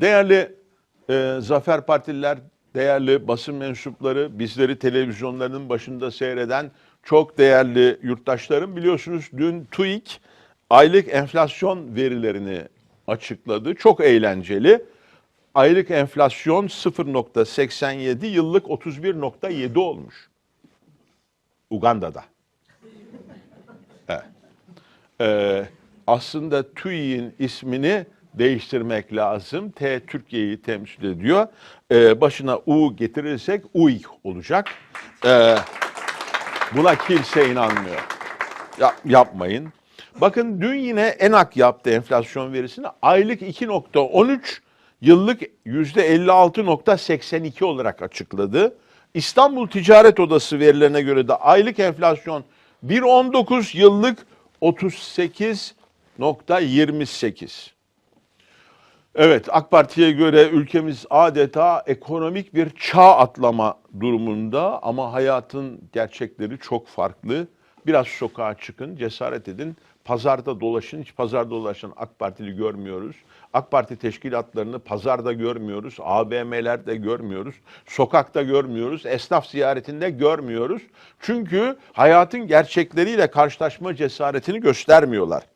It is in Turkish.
Değerli e, Zafer Partililer, değerli basın mensupları, bizleri televizyonlarının başında seyreden çok değerli yurttaşlarım biliyorsunuz dün TÜİK aylık enflasyon verilerini açıkladı. Çok eğlenceli. Aylık enflasyon 0.87, yıllık 31.7 olmuş. Uganda'da. Evet. Ee, aslında TÜİ'nin ismini değiştirmek lazım. T Türkiye'yi temsil ediyor. Ee, başına U getirirsek UİK olacak. Ee, buna kimse inanmıyor. Ya, yapmayın. Bakın dün yine ENAK yaptı enflasyon verisini. Aylık 2.13, yıllık %56.82 olarak açıkladı. İstanbul Ticaret Odası verilerine göre de aylık enflasyon 1.19, yıllık 38.28. Evet AK Parti'ye göre ülkemiz adeta ekonomik bir çağ atlama durumunda ama hayatın gerçekleri çok farklı. Biraz sokağa çıkın, cesaret edin. Pazarda dolaşın, hiç pazarda dolaşan AK Partili görmüyoruz. AK Parti teşkilatlarını pazarda görmüyoruz, AVM'lerde görmüyoruz, sokakta görmüyoruz, esnaf ziyaretinde görmüyoruz. Çünkü hayatın gerçekleriyle karşılaşma cesaretini göstermiyorlar.